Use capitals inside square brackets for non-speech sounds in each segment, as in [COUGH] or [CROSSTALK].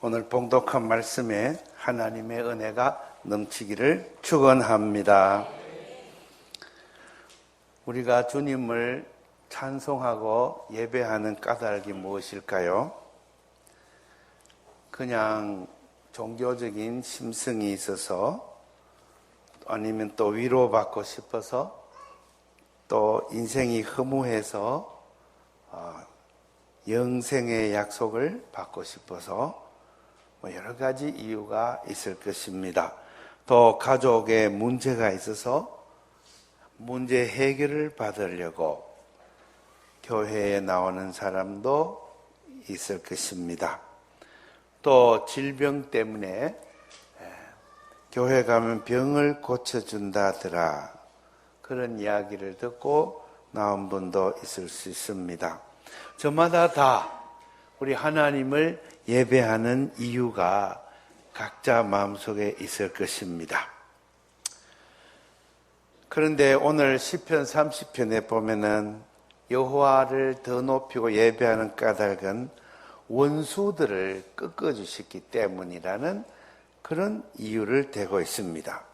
오늘 봉독한 말씀에 하나님의 은혜가 넘치기를 축원합니다. 우리가 주님을 찬송하고 예배하는 까닭이 무엇일까요? 그냥 종교적인 심성이 있어서 아니면 또 위로받고 싶어서 또 인생이 허무해서 어, 영생의 약속을 받고 싶어서 뭐 여러 가지 이유가 있을 것입니다. 또 가족에 문제가 있어서 문제 해결을 받으려고 교회에 나오는 사람도 있을 것입니다. 또 질병 때문에 교회 가면 병을 고쳐준다더라. 그런 이야기를 듣고 나온 분도 있을 수 있습니다. 저마다 다 우리 하나님을 예배하는 이유가 각자 마음속에 있을 것입니다. 그런데 오늘 시편 30편에 보면은 여호와를 더 높이고 예배하는 까닭은 원수들을 꺾어 주셨기 때문이라는 그런 이유를 대고 있습니다.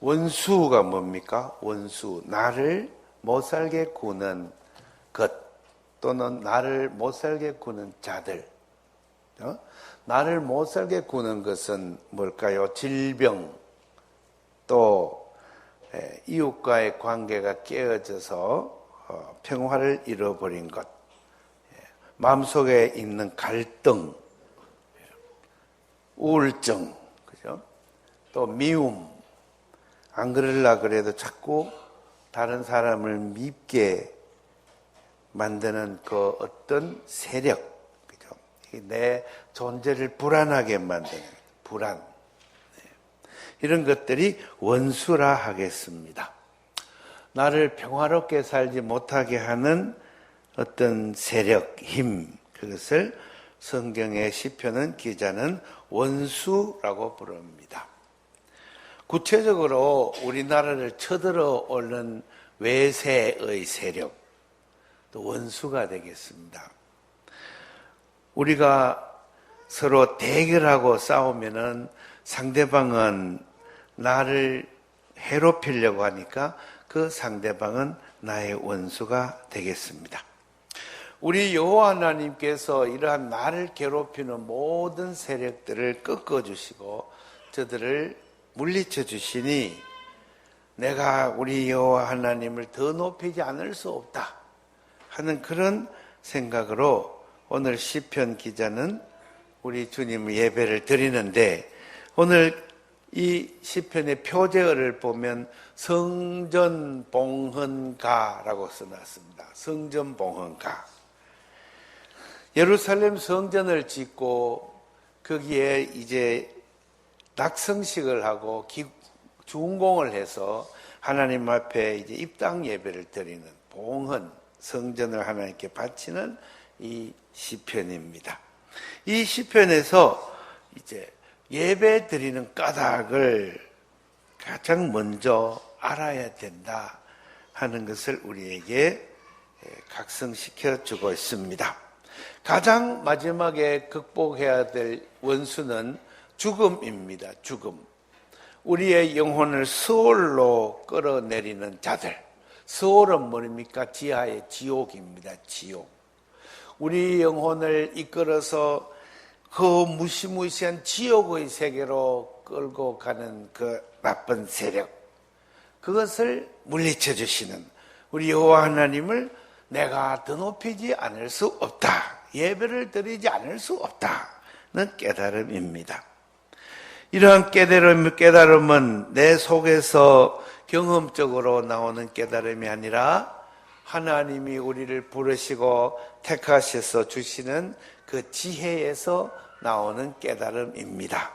원수가 뭡니까? 원수 나를 못 살게 구는 것 또는 나를 못 살게 구는 자들 어? 나를 못 살게 구는 것은 뭘까요? 질병, 또 이웃과의 관계가 깨어져서 어, 평화를 잃어버린 것, 마음속에 있는 갈등, 우울증, 그죠? 또 미움, 안 그럴라 그래도 자꾸 다른 사람을 밉게 만드는 그 어떤 세력, 내 존재를 불안하게 만드는 불안. 네. 이런 것들이 원수라 하겠습니다. 나를 평화롭게 살지 못하게 하는 어떤 세력, 힘, 그것을 성경의 시편은 기자는 원수라고 부릅니다. 구체적으로 우리나라를 쳐들어 오는 외세의 세력, 또 원수가 되겠습니다. 우리가 서로 대결하고 싸우면은 상대방은 나를 해롭히려고 하니까 그 상대방은 나의 원수가 되겠습니다. 우리 여호와 하나님께서 이러한 나를 괴롭히는 모든 세력들을 꺾어 주시고 저들을 물리쳐 주시니 내가 우리 여호와 하나님을 더 높이지 않을 수 없다 하는 그런 생각으로 오늘 시편 기자는 우리 주님 예배를 드리는데 오늘 이 시편의 표제어를 보면 성전 봉헌가라고 써놨습니다. 성전 봉헌가. 예루살렘 성전을 짓고 거기에 이제 낙성식을 하고 준공을 해서 하나님 앞에 이제 입당 예배를 드리는 봉헌 성전을 하나님께 바치는 이 시편입니다. 이 시편에서 이제 예배 드리는 까닭을 가장 먼저 알아야 된다 하는 것을 우리에게 각성시켜 주고 있습니다. 가장 마지막에 극복해야 될 원수는 죽음입니다. 죽음. 우리의 영혼을 수월로 끌어내리는 자들. 수월은 뭡니까? 지하의 지옥입니다. 지옥. 우리 영혼을 이끌어서 그 무시무시한 지옥의 세계로 끌고 가는 그 나쁜 세력 그것을 물리쳐 주시는 우리 여호와 하나님을 내가 더 높이지 않을 수 없다. 예배를 드리지 않을 수 없다는 깨달음입니다. 이러한 깨달음, 깨달음은 내 속에서 경험적으로 나오는 깨달음이 아니라 하나님이 우리를 부르시고 택하셔서 주시는 그 지혜에서 나오는 깨달음입니다.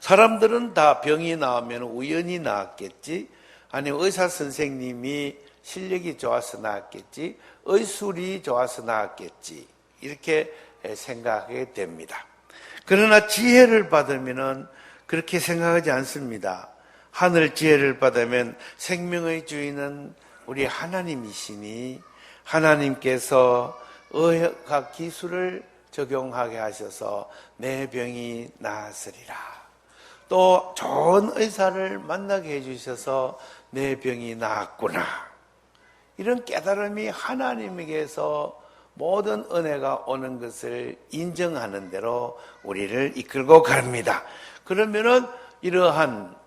사람들은 다 병이 나오면 우연히 나았겠지, 아니면 의사 선생님이 실력이 좋아서 나았겠지, 의술이 좋아서 나았겠지, 이렇게 생각하게 됩니다. 그러나 지혜를 받으면 그렇게 생각하지 않습니다. 하늘 지혜를 받으면 생명의 주인은 우리 하나님이시니 하나님께서 의학 기술을 적용하게 하셔서 내 병이 나았으리라. 또 좋은 의사를 만나게 해주셔서 내 병이 나았구나. 이런 깨달음이 하나님에게서 모든 은혜가 오는 것을 인정하는 대로 우리를 이끌고 갑니다. 그러면은 이러한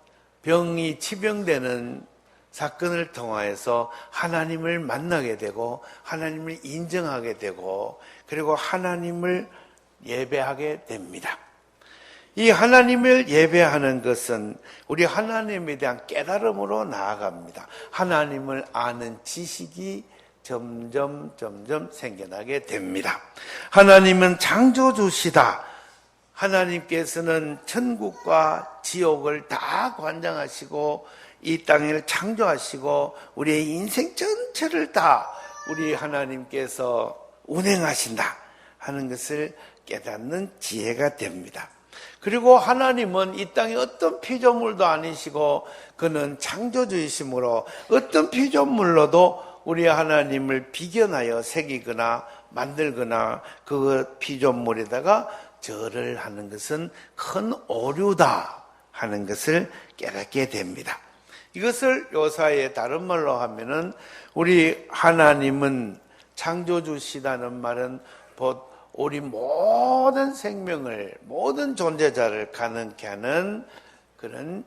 병이 치병되는 사건을 통하여서 하나님을 만나게 되고 하나님을 인정하게 되고 그리고 하나님을 예배하게 됩니다. 이 하나님을 예배하는 것은 우리 하나님에 대한 깨달음으로 나아갑니다. 하나님을 아는 지식이 점점 점점 생겨나게 됩니다. 하나님은 창조주시다. 하나님께서는 천국과 지옥을 다 관장하시고 이 땅을 창조하시고 우리의 인생 전체를 다 우리 하나님께서 운행하신다 하는 것을 깨닫는 지혜가 됩니다. 그리고 하나님은 이 땅에 어떤 피조물도 아니시고 그는 창조주이시므로 어떤 피조물로도 우리 하나님을 비견하여 새기거나 만들거나 그 피조물에다가 절을 하는 것은 큰 오류다 하는 것을 깨닫게 됩니다. 이것을 요사의 다른 말로 하면은 우리 하나님은 창조주시다는 말은 곧 우리 모든 생명을 모든 존재자를 가능케 하는 그런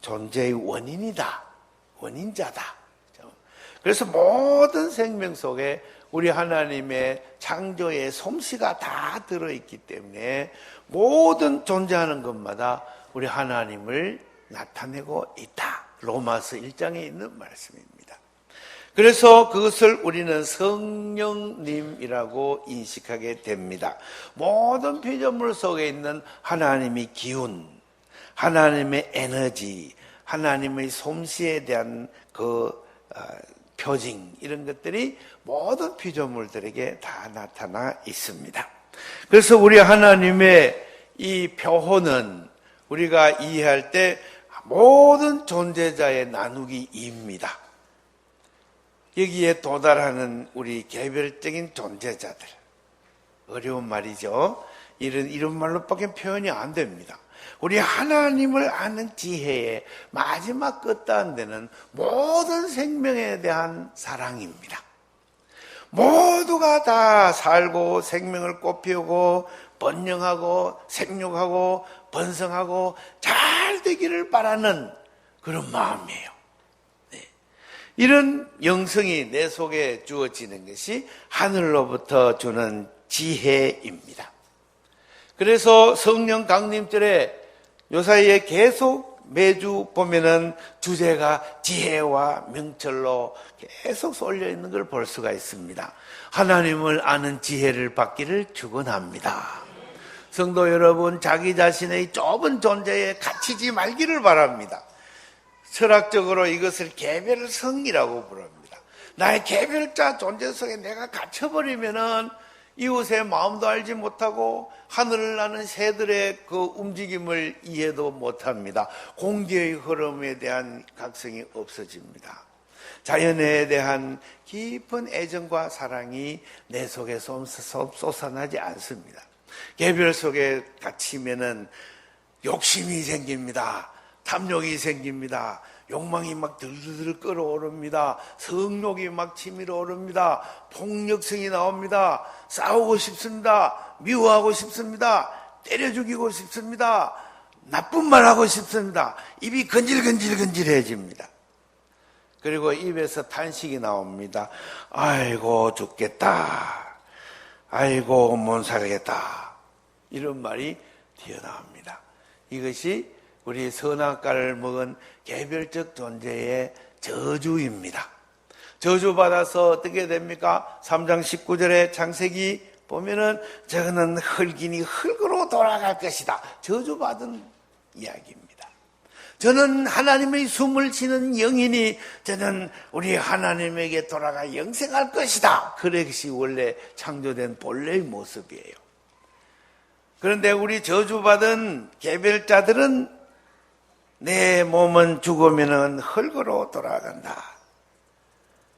존재의 원인이다. 원인자다. 그래서 모든 생명 속에 우리 하나님의 창조의 솜씨가 다 들어있기 때문에 모든 존재하는 것마다 우리 하나님을 나타내고 있다. 로마서 1장에 있는 말씀입니다. 그래서 그것을 우리는 성령님이라고 인식하게 됩니다. 모든 피조물 속에 있는 하나님의 기운, 하나님의 에너지, 하나님의 솜씨에 대한 그 어, 표징 이런 것들이 모든 피조물들에게 다 나타나 있습니다. 그래서 우리 하나님의 이 표호는 우리가 이해할 때 모든 존재자의 나누기입니다. 여기에 도달하는 우리 개별적인 존재자들. 어려운 말이죠. 이런, 이런 말로밖에 표현이 안 됩니다. 우리 하나님을 아는 지혜의 마지막 끝단되는 모든 생명에 대한 사랑입니다. 모두가 다 살고 생명을 꽃피우고 번영하고 생육하고 번성하고 잘 되기를 바라는 그런 마음이에요. 네. 이런 영성이 내 속에 주어지는 것이 하늘로부터 주는 지혜입니다. 그래서 성령 강림절에 요 사이에 계속 매주 보면은 주제가 지혜와 명철로 계속 쏠려 있는 걸 볼 수가 있습니다. 하나님을 아는 지혜를 받기를 축원합니다. 성도 여러분, 자기 자신의 좁은 존재에 갇히지 말기를 바랍니다. 철학적으로 이것을 개별성이라고 부릅니다. 나의 개별자 존재 속에 내가 갇혀버리면은 이웃의 마음도 알지 못하고 하늘을 나는 새들의 그 움직임을 이해도 못합니다. 공기의 흐름에 대한 각성이 없어집니다. 자연에 대한 깊은 애정과 사랑이 내 속에 솟아나지 않습니다. 개별 속에 갇히면은 욕심이 생깁니다. 탐욕이 생깁니다. 욕망이 막 들들들 끓어오릅니다. 성욕이 막 치밀어 오릅니다. 폭력성이 나옵니다. 싸우고 싶습니다. 미워하고 싶습니다. 때려 죽이고 싶습니다. 나쁜 말 하고 싶습니다. 입이 건질건질건질해집니다. 그리고 입에서 탄식이 나옵니다. 아이고 죽겠다. 아이고 못 살겠다. 이런 말이 튀어나옵니다. 이것이 우리 선악과를 먹은 개별적 존재의 저주입니다. 저주받아서 어떻게 됩니까? 3장 19절에 창세기 보면은 저거는 흙이니 흙으로 돌아갈 것이다. 저주받은 이야기입니다. 저는 하나님의 숨을 쉬는 영이니 저는 우리 하나님에게 돌아가 영생할 것이다. 그것이 원래 창조된 본래의 모습이에요. 그런데 우리 저주받은 개별자들은 내 몸은 죽으면 흙으로 돌아간다.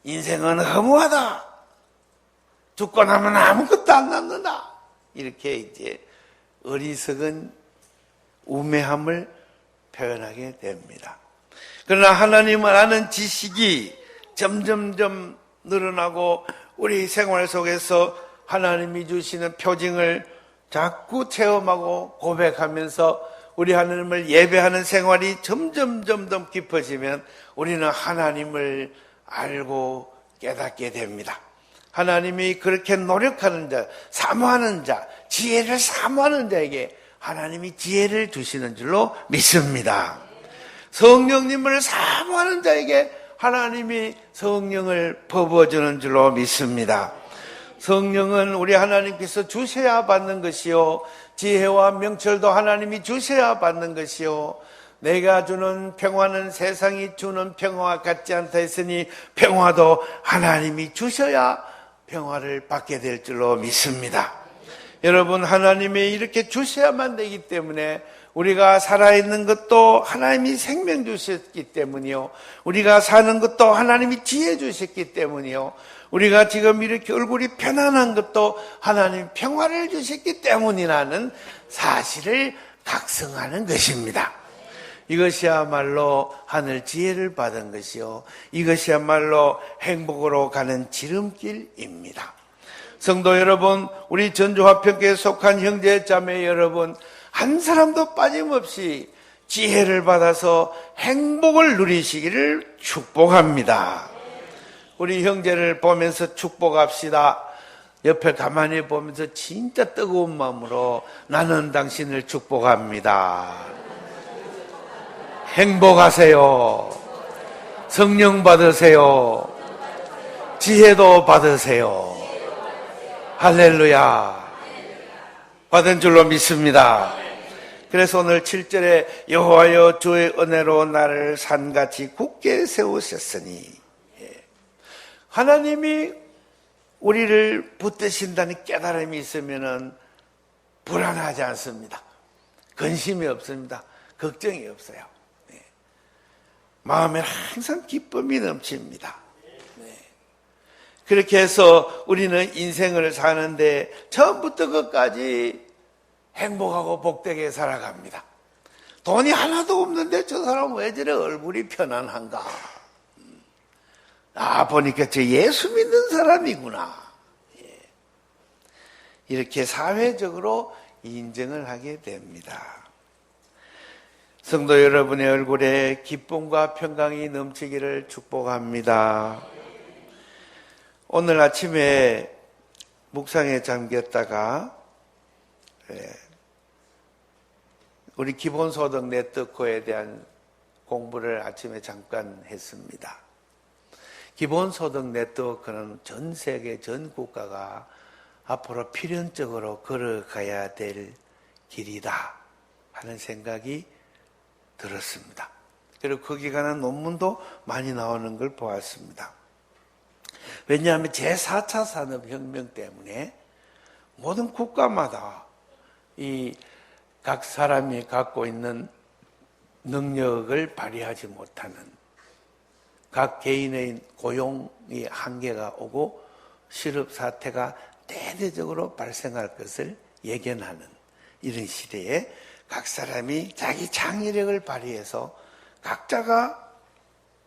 인생은 허무하다. 죽고 나면 아무것도 안 남는다. 이렇게 이제 어리석은 우매함을 표현하게 됩니다. 그러나 하나님을 아는 지식이 점점점 늘어나고 우리 생활 속에서 하나님이 주시는 표징을 자꾸 체험하고 고백하면서 우리 하나님을 예배하는 생활이 점점 점점 깊어지면 우리는 하나님을 알고 깨닫게 됩니다. 하나님이 그렇게 노력하는 자, 사모하는 자, 지혜를 사모하는 자에게 하나님이 지혜를 주시는 줄로 믿습니다. 성령님을 사모하는 자에게 하나님이 성령을 퍼부어주는 줄로 믿습니다. 성령은 우리 하나님께서 주셔야 받는 것이요. 지혜와 명철도 하나님이 주셔야 받는 것이요. 내가 주는 평화는 세상이 주는 평화와 같지 않다 했으니 평화도 하나님이 주셔야 평화를 받게 될 줄로 믿습니다. 여러분, 하나님이 이렇게 주셔야만 되기 때문에 우리가 살아있는 것도 하나님이 생명 주셨기 때문이요. 우리가 사는 것도 하나님이 지혜 주셨기 때문이요. 우리가 지금 이렇게 얼굴이 편안한 것도 하나님 평화를 주셨기 때문이라는 사실을 각성하는 것입니다. 이것이야말로 하늘 지혜를 받은 것이요. 이것이야말로 행복으로 가는 지름길입니다. 성도 여러분, 우리 전주화평교에 속한 형제 자매 여러분, 한 사람도 빠짐없이 지혜를 받아서 행복을 누리시기를 축복합니다. 우리 형제를 보면서 축복합시다. 옆에 가만히 보면서 진짜 뜨거운 마음으로 나는 당신을 축복합니다. 행복하세요. 성령 받으세요. 지혜도 받으세요. 할렐루야. 받은 줄로 믿습니다. 그래서 오늘 7절에 여호와여 주의 은혜로 나를 산같이 굳게 세우셨으니 예. 하나님이 우리를 붙드신다는 깨달음이 있으면 불안하지 않습니다. 근심이 없습니다. 걱정이 없어요. 네. 마음에 항상 기쁨이 넘칩니다. 네. 그렇게 해서 우리는 인생을 사는데 처음부터 끝까지 행복하고 복되게 살아갑니다. 돈이 하나도 없는데 저 사람 왜 저래 얼굴이 편안한가? 아, 보니까 저 예수 믿는 사람이구나. 예. 이렇게 사회적으로 인정을 하게 됩니다. 성도 여러분의 얼굴에 기쁨과 평강이 넘치기를 축복합니다. 오늘 아침에 묵상에 잠겼다가 예, 우리 기본소득 네트워크에 대한 공부를 아침에 잠깐 했습니다. 기본소득 네트워크는 전 세계 전 국가가 앞으로 필연적으로 걸어가야 될 길이다 하는 생각이 들었습니다. 그리고 거기 관한 논문도 많이 나오는 걸 보았습니다. 왜냐하면 제4차 산업혁명 때문에 모든 국가마다 이 각 사람이 갖고 있는 능력을 발휘하지 못하는 각 개인의 고용이 한계가 오고 실업 사태가 대대적으로 발생할 것을 예견하는 이런 시대에 각 사람이 자기 창의력을 발휘해서 각자가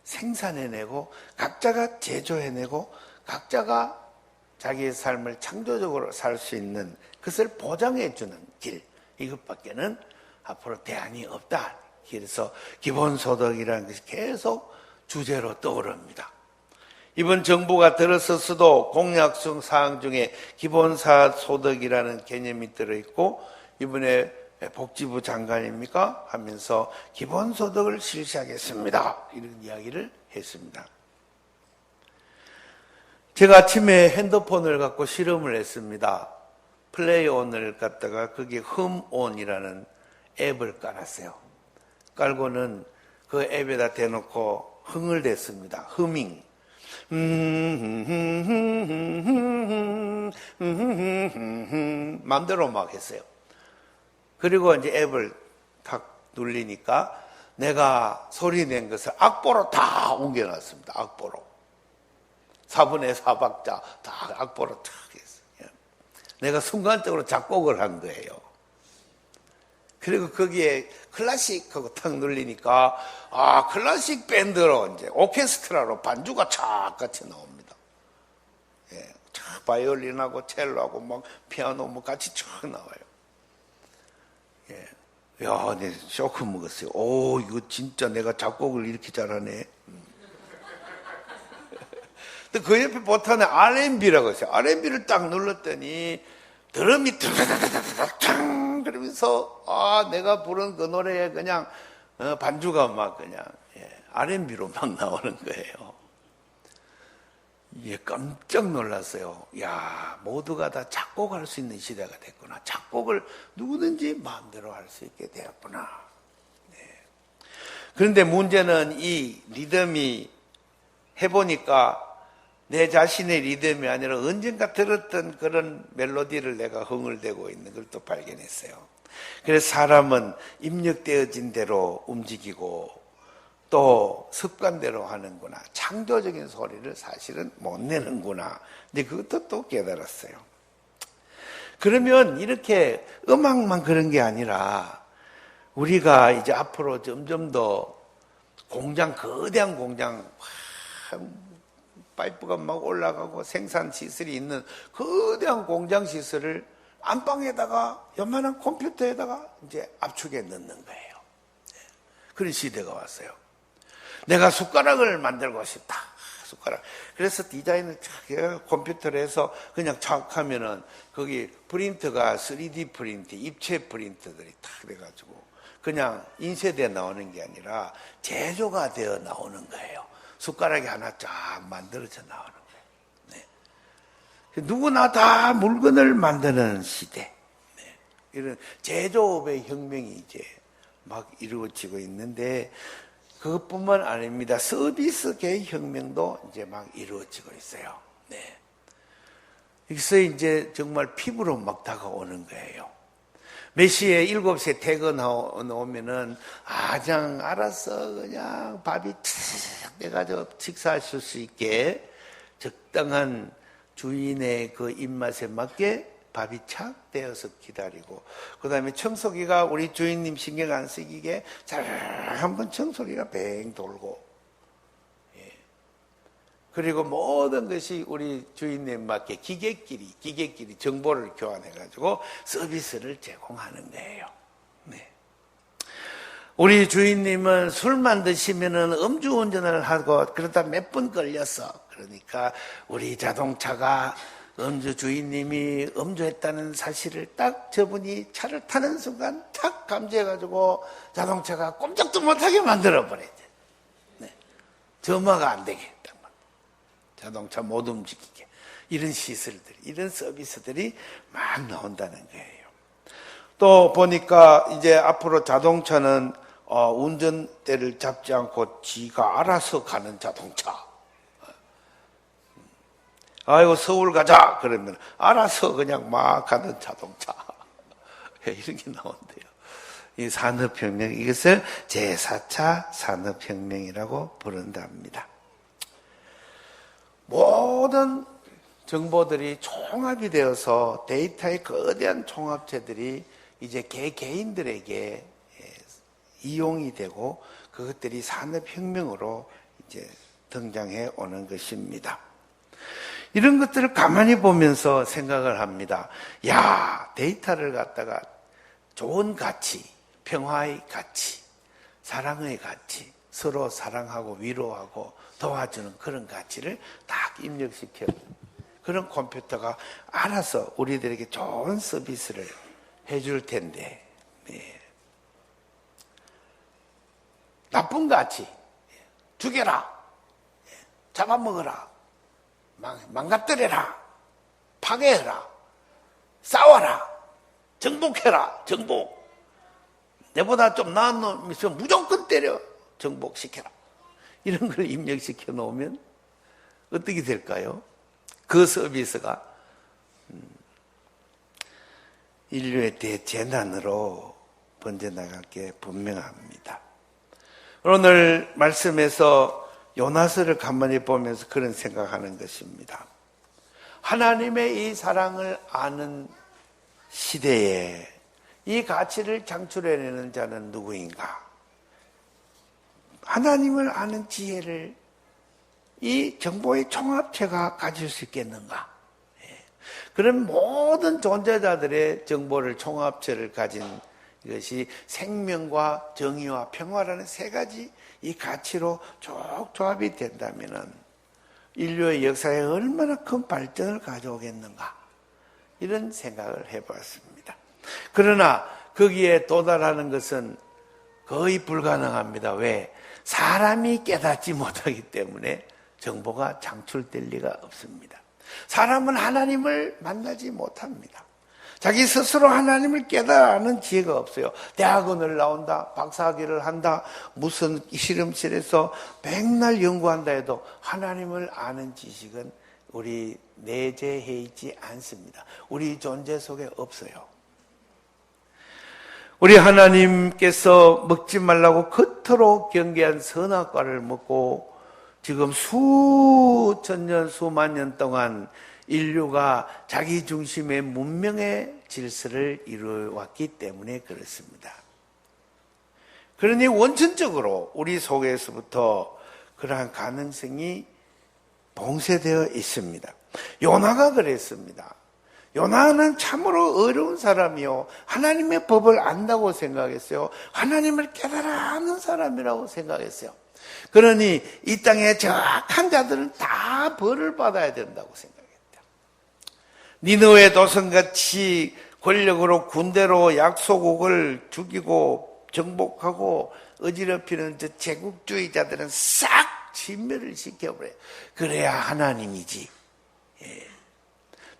생산해내고 각자가 제조해내고 각자가 자기의 삶을 창조적으로 살 수 있는 것을 보장해주는 길 이것밖에는 앞으로 대안이 없다. 그래서 기본소득이라는 것이 계속 주제로 떠오릅니다. 이번 정부가 들어서서도 공약성 사항 중에 기본사 소득이라는 개념이 들어있고 이번에 복지부 장관입니까? 하면서 기본소득을 실시하겠습니다. 이런 이야기를 했습니다. 제가 아침에 핸드폰을 갖고 실험을 했습니다. 플레이온을 갖다가 거기에 흠온이라는 앱을 깔았어요. 깔고는 그 앱에다 대놓고 흥을 댔습니다. 흐밍. 마음대로 막 했어요. 그리고 이제 앱을 탁 눌리니까 내가 소리 낸 것을 악보로 다 옮겨놨습니다. 악보로. 4분의 4박자 다 악보로 탁 했어요. 내가 순간적으로 작곡을 한 거예요. 그리고 거기에 클래식하고 탁 눌리니까 아 클래식 밴드로 이제 오케스트라로 반주가 착 같이 나옵니다. 예, 착 바이올린하고 첼로하고 막 피아노 뭐 같이 쫙 나와요. 예, 야, 내 쇼크 먹었어요. 오, 이거 진짜 내가 작곡을 이렇게 잘하네. 음. [LAUGHS] 근데 그 옆에 보탄에 R&B라고 했어요. R&B를 딱 눌렀더니 드럼이 탕 그러면서 아 내가 부른 그 노래에 그냥 어, 반주가 막 그냥 예, R&B로 막 [LAUGHS] 나오는 거예요. 예, 깜짝 놀랐어요. 야, 모두가 다 작곡할 수 있는 시대가 됐구나. 작곡을 누구든지 마음대로 할 수 있게 되었구나. 네. 그런데 문제는 이 리듬이 해보니까 내 자신의 리듬이 아니라 언젠가 들었던 그런 멜로디를 내가 흥을대고 있는 걸 또 발견했어요. 그래서 사람은 입력되어진 대로 움직이고 또 습관대로 하는구나. 창조적인 소리를 사실은 못 내는구나. 근데 그것도 또 깨달았어요. 그러면 이렇게 음악만 그런 게 아니라 우리가 이제 앞으로 점점 더 공장, 거대한 공장, 파이프가 막 올라가고 생산 시설이 있는 거대한 공장 시설을 안방에다가 연만한 컴퓨터에다가 이제 압축해 넣는 거예요. 네. 그런 시대가 왔어요. 내가 숟가락을 만들고 싶다. 숟가락. 그래서 디자인을 착 컴퓨터로 해서 그냥 착 하면은 거기 프린터가 3D 프린트, 입체 프린터들이 탁 돼가지고 그냥 인쇄돼 나오는 게 아니라 제조가 되어 나오는 거예요. 숟가락이 하나 쫙 만들어져 나오는 거예요. 네. 누구나 다 물건을 만드는 시대. 네. 이런 제조업의 혁명이 이제 막 이루어지고 있는데 그것뿐만 아닙니다. 서비스계의 혁명도 이제 막 이루어지고 있어요. 네. 여기서 이제 정말 피부로 막 다가오는 거예요. 몇 시에 일곱 시에 퇴근하면은 아 그냥 알아서 그냥 밥이 탁 돼가지고 식사하실 수 있게 적당한 주인의 그 입맛에 맞게 밥이 착 되어서 기다리고 그 다음에 청소기가 우리 주인님 신경 안 쓰기게 잘 한번 청소기가 뱅 돌고 예. 그리고 모든 것이 우리 주인님 맞게 기계끼리 기계끼리 정보를 교환해 가지고 서비스를 제공하는 거예요. 네. 우리 주인님은 술만 드시면은 음주운전을 하고 그러다 몇 분 걸렸어. 그러니까 우리 자동차가 음주 주인님이 음주했다는 사실을 딱 저분이 차를 타는 순간 탁 감지해가지고 자동차가 꼼짝도 못하게 만들어버려야 돼. 네. 점화가 안 되게. 딱 자동차 못 움직이게. 이런 시설들이, 이런 서비스들이 막 나온다는 거예요. 또 보니까 이제 앞으로 자동차는 어, 운전대를 잡지 않고 지가 알아서 가는 자동차. 아이고 서울 가자 그러면 알아서 그냥 막 가는 자동차 [LAUGHS] 이런 게 나온대요. 이 산업혁명 이것을 제4차 산업혁명이라고 부른답니다. 모든 정보들이 총합이 되어서 데이터의 거대한 총합체들이 이제 개 개인들에게 예, 이용이 되고 그것들이 산업혁명으로 이제 등장해 오는 것입니다. 이런 것들을 가만히 보면서 생각을 합니다. 야, 데이터를 갖다가 좋은 가치, 평화의 가치, 사랑의 가치, 서로 사랑하고 위로하고 도와주는 그런 가치를 딱 입력시켜 그런 컴퓨터가 알아서 우리들에게 좋은 서비스를 해줄 텐데 네. 나쁜 가치 죽여라 잡아먹어라 망가뜨려라. 파괴해라. 싸워라. 정복해라. 정복. 내보다 좀 나은 놈이 있으면 무조건 때려. 정복시켜라. 이런 걸 입력시켜 놓으면 어떻게 될까요? 그 서비스가 음, 인류의 대재난으로 번져나갈 게 분명합니다. 오늘 말씀에서 요나스를 가만히 보면서 그런 생각하는 것입니다. 하나님의 이 사랑을 아는 시대에 이 가치를 창출해내는 자는 누구인가? 하나님을 아는 지혜를 이 정보의 총합체가 가질 수 있겠는가? 예. 그런 모든 존재자들의 정보를 총합체를 가진 이것이 생명과 정의와 평화라는 세 가지 이 가치로 쭉 조합이 된다면 인류의 역사에 얼마나 큰 발전을 가져오겠는가 이런 생각을 해보았습니다. 그러나 거기에 도달하는 것은 거의 불가능합니다. 왜? 사람이 깨닫지 못하기 때문에 정보가 창출될 리가 없습니다. 사람은 하나님을 만나지 못합니다. 자기 스스로 하나님을 깨달아는 지혜가 없어요. 대학원을 나온다, 박사학위를 한다, 무슨 실험실에서 백날 연구한다 해도 하나님을 아는 지식은 우리 내재해 있지 않습니다. 우리 존재 속에 없어요. 우리 하나님께서 먹지 말라고 겉으로 경계한 선악과를 먹고 지금 수천 년, 수만 년 동안 인류가 자기 중심의 문명의 질서를 이루어왔기 때문에 그렇습니다. 그러니 원천적으로 우리 속에서부터 그러한 가능성이 봉쇄되어 있습니다. 요나가 그랬습니다. 요나는 참으로 어려운 사람이요. 하나님의 법을 안다고 생각했어요. 하나님을 깨달아 아는 사람이라고 생각했어요. 그러니 이 땅에 저악한 자들은 다 벌을 받아야 된다고 생각했다. 니느웨 도성같이 권력으로 군대로 약소국을 죽이고 정복하고 어지럽히는 저 제국주의자들은 싹 진멸을 시켜버려요. 그래야 하나님이지. 예.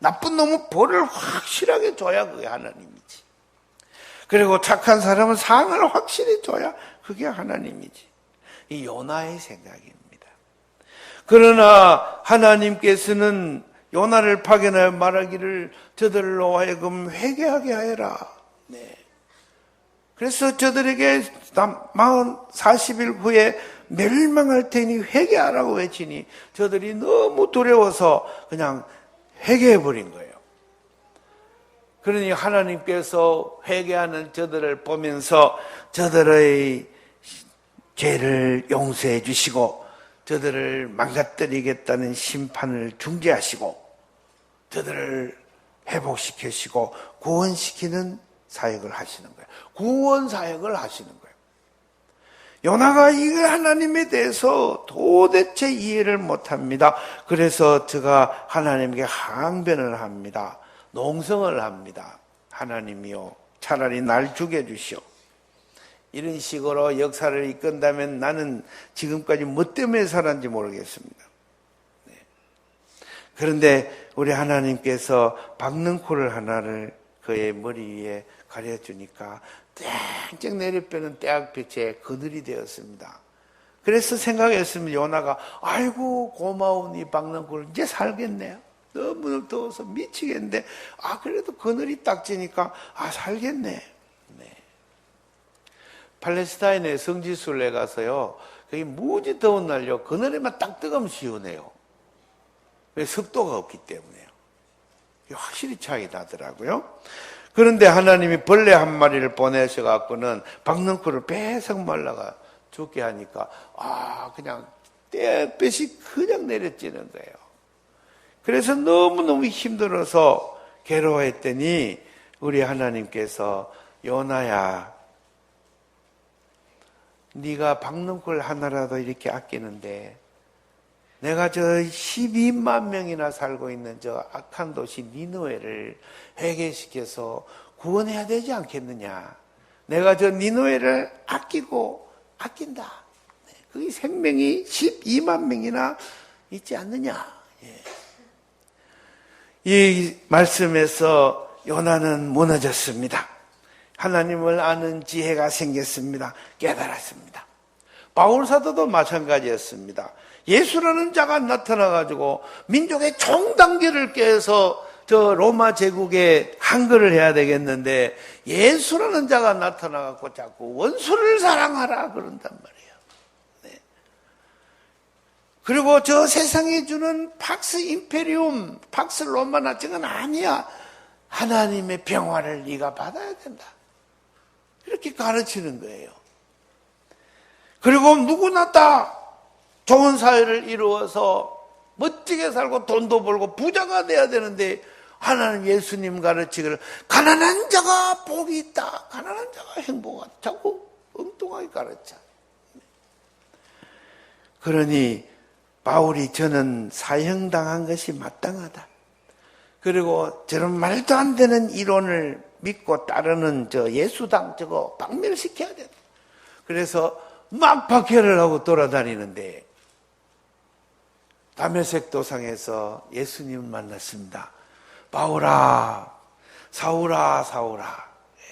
나쁜 놈은 벌을 확실하게 줘야 그게 하나님이지. 그리고 착한 사람은 상을 확실히 줘야 그게 하나님이지. 이 요나의 생각입니다. 그러나 하나님께서는 요나를 파견하여 말하기를 저들로 하여금 회개하게 하여라. 네. 그래서 저들에게 마흔 40일 후에 멸망할 테니 회개하라고 외치니 저들이 너무 두려워서 그냥 회개해 버린 거예요. 그러니 하나님께서 회개하는 저들을 보면서 저들의 죄를 용서해 주시고 저들을 망가뜨리겠다는 심판을 중재하시고 저들을 회복시키시고 구원시키는 사역을 하시는 거예요. 구원 사역을 하시는 거예요. 요나가 이 하나님에 대해서 도대체 이해를 못합니다. 그래서 제가 하나님께 항변을 합니다. 농성을 합니다. 하나님이요, 차라리 날 죽여주시오. 이런 식으로 역사를 이끈다면 나는 지금까지 뭐 때문에 살았는지 모르겠습니다. 네. 그런데 우리 하나님께서 박는 코를 하나를 그의 머리 위에 가려주니까 땡땡 내려빼는 떼약볕에 그늘이 되었습니다. 그래서 생각했습니다. 요나가 아이고 고마운 이 코를 이제 살겠네요. 너무 더워서 미치겠는데 아 그래도 그늘이 딱 지니까 아 살겠네. 팔레스타인의 성지순례 가서요. 거기 무지 더운 날요. 그늘에만 딱 뜨거면 시원해요. 왜 습도가 없기 때문에요. 확실히 차이 나더라고요. 그런데 하나님이 벌레 한 마리를 보내셔 갖고는 박능쿨을 배석 말라가 죽게 하니까 아 그냥 떼볕이 그냥 내려지는 거예요. 그래서 너무너무 힘들어서 괴로워했더니 우리 하나님께서 요나야 네가 박능골 하나라도 이렇게 아끼는데 내가 저 12만 명이나 살고 있는 저 악한 도시 니누에를 회개시켜서 구원해야 되지 않겠느냐. 내가 저 니누에를 아끼고 아낀다. 네, 그게 생명이 12만 명이나 있지 않느냐. 예. 이 말씀에서 요나는 무너졌습니다. 하나님을 아는 지혜가 생겼습니다. 깨달았습니다. 바울 사도도 마찬가지였습니다. 예수라는 자가 나타나가지고 민족의 총단계를 깨서 저 로마 제국에 한글을 해야 되겠는데 예수라는 자가 나타나갖고 자꾸 원수를 사랑하라 그런단 말이에요. 네. 그리고 저 세상에 주는 팍스 임페리움, 팍스 로마나 저건 아니야. 하나님의 평화를 네가 받아야 된다. 이렇게 가르치는 거예요. 그리고 누구나 다 좋은 사회를 이루어서 멋지게 살고 돈도 벌고 부자가 돼야 되는데 하나님 예수님 가르치기를 가난한 자가 복이 있다. 가난한 자가 행복하다. 자꾸 엉뚱하게 가르쳐. 그러니 바울이 저는 사형당한 것이 마땅하다. 그리고 저런 말도 안 되는 이론을 믿고 따르는 저 예수당 저거 박멸시켜야 된다. 그래서 막 박해를 하고 돌아다니는데 담에색 도상에서 예수님을 만났습니다. 바울아, 사울아, 사울아,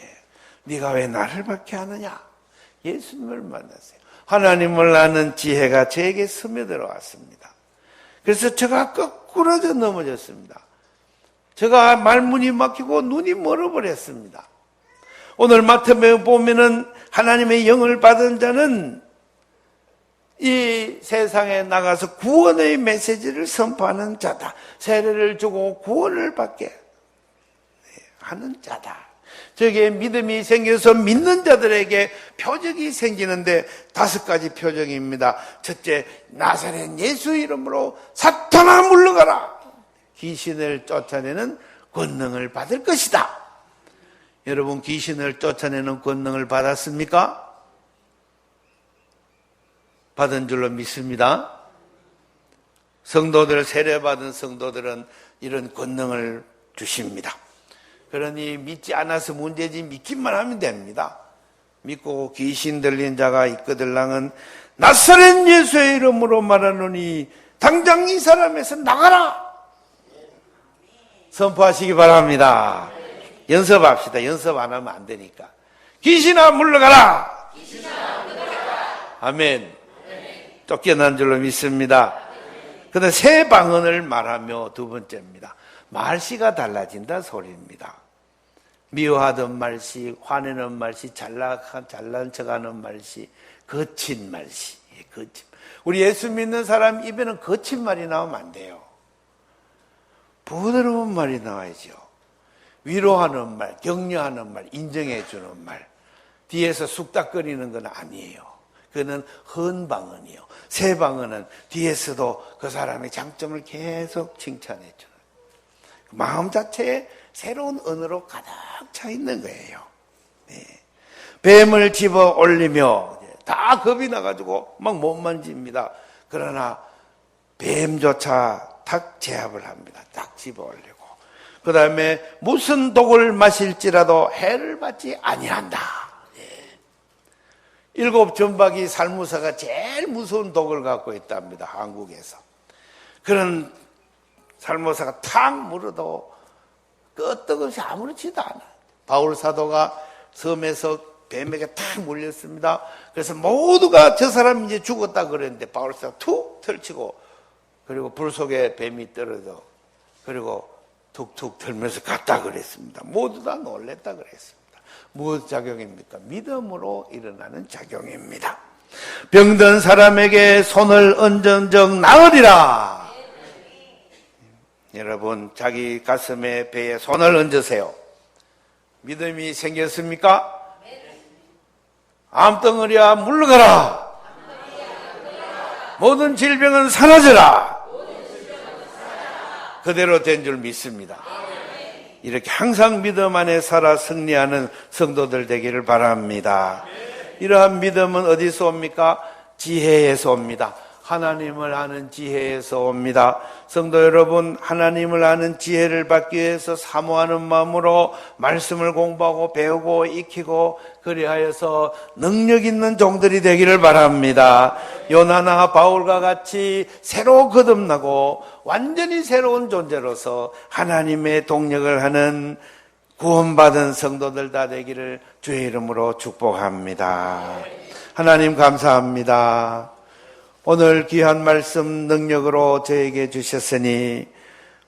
예, 네가 왜 나를 박해하느냐? 예수님을 만났어요. 하나님을 아는 지혜가 저에게 스며들어 왔습니다. 그래서 제가 거꾸러져 넘어졌습니다. 제가 말문이 막히고 눈이 멀어버렸습니다. 오늘 마태복음 보면은 하나님의 영을 받은 자는 이 세상에 나가서 구원의 메시지를 선포하는 자다. 세례를 주고 구원을 받게 하는 자다. 저기에 믿음이 생겨서 믿는 자들에게 표적이 생기는데 다섯 가지 표적입니다. 첫째, 나사렛 예수 이름으로 사탄아 물러가라. 귀신을 쫓아내는 권능을 받을 것이다. 여러분 귀신을 쫓아내는 권능을 받았습니까? 받은 줄로 믿습니다. 성도들 세례받은 성도들은 이런 권능을 주십니다. 그러니 믿지 않아서 문제지 믿기만 하면 됩니다. 믿고 귀신 들린 자가 있거들랑은 나사렛 예수의 이름으로 말하노니 당장 이 사람에서 나가라. 선포하시기 바랍니다. 연습합시다. 연습 안 하면 안 되니까. 귀신아 물러가라. 아멘. 쫓겨난 줄로 믿습니다. 근데 새 방언을 말하며 두 번째입니다. 말씨가 달라진다 소리입니다. 미워하던 말씨, 화내는 말씨, 잘난, 잘난 척하는 말씨, 거친 말씨, 예, 거친. 우리 예수 믿는 사람 입에는 거친 말이 나오면 안 돼요. 부드러운 말이 나와야죠. 위로하는 말, 격려하는 말, 인정해주는 말. 뒤에서 쑥닥거리는 건 아니에요. 그는 헌방언이요. 새 방언은 뒤에서도 그 사람의 장점을 계속 칭찬해 주는 마음 자체에 새로운 언어로 가득 차 있는 거예요. 네. 뱀을 집어 올리며 다 겁이 나가지고 막 못 만집니다. 그러나 뱀조차 탁 제압을 합니다. 딱 집어 올리고. 그 다음에 무슨 독을 마실지라도 해를 받지 아니한다. 일곱 전박이 살무사가 제일 무서운 독을 갖고 있답니다. 한국에서. 그런 살무사가 탁 물어도 끄떡없이 아무렇지도 않아. 바울 사도가 섬에서 뱀에게 탁 물렸습니다. 그래서 모두가 저 사람이 이제 죽었다 그랬는데 바울 사도가 툭 털치고 그리고 불 속에 뱀이 떨어져 그리고 툭툭 털면서 갔다 그랬습니다. 모두 다 놀랬다 그랬습니다. 무엇 작용입니까? 믿음으로 일어나는 작용입니다. 병든 사람에게 손을 얹은 적 나으리라. 여러분, 자기 가슴에 배에 손을 얹으세요. 믿음이 생겼습니까? 암덩어리야 물러가라. 모든 질병은 사라져라. 그대로 된 줄 믿습니다. 이렇게 항상 믿음 안에 살아 승리하는 성도들 되기를 바랍니다. 이러한 믿음은 어디서 옵니까? 지혜에서 옵니다. 하나님을 아는 지혜에서 옵니다. 성도 여러분, 하나님을 아는 지혜를 받기 위해서 사모하는 마음으로 말씀을 공부하고 배우고 익히고 그리하여서 능력 있는 종들이 되기를 바랍니다. 요나나 바울과 같이 새로 거듭나고 완전히 새로운 존재로서 하나님의 동력을 하는 구원받은 성도들 다 되기를 주의 이름으로 축복합니다. 하나님 감사합니다. 오늘 귀한 말씀 능력으로 저에게 주셨으니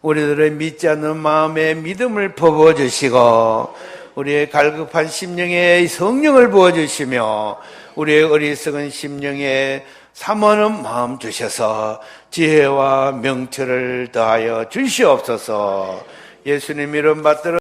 우리들의 믿지 않는 마음에 믿음을 퍼부어 주시고 우리의 갈급한 심령에 성령을 부어 주시며 우리의 어리석은 심령에 사모하는 마음 주셔서 지혜와 명철을 더하여 주시옵소서. 예수님 이름 받들어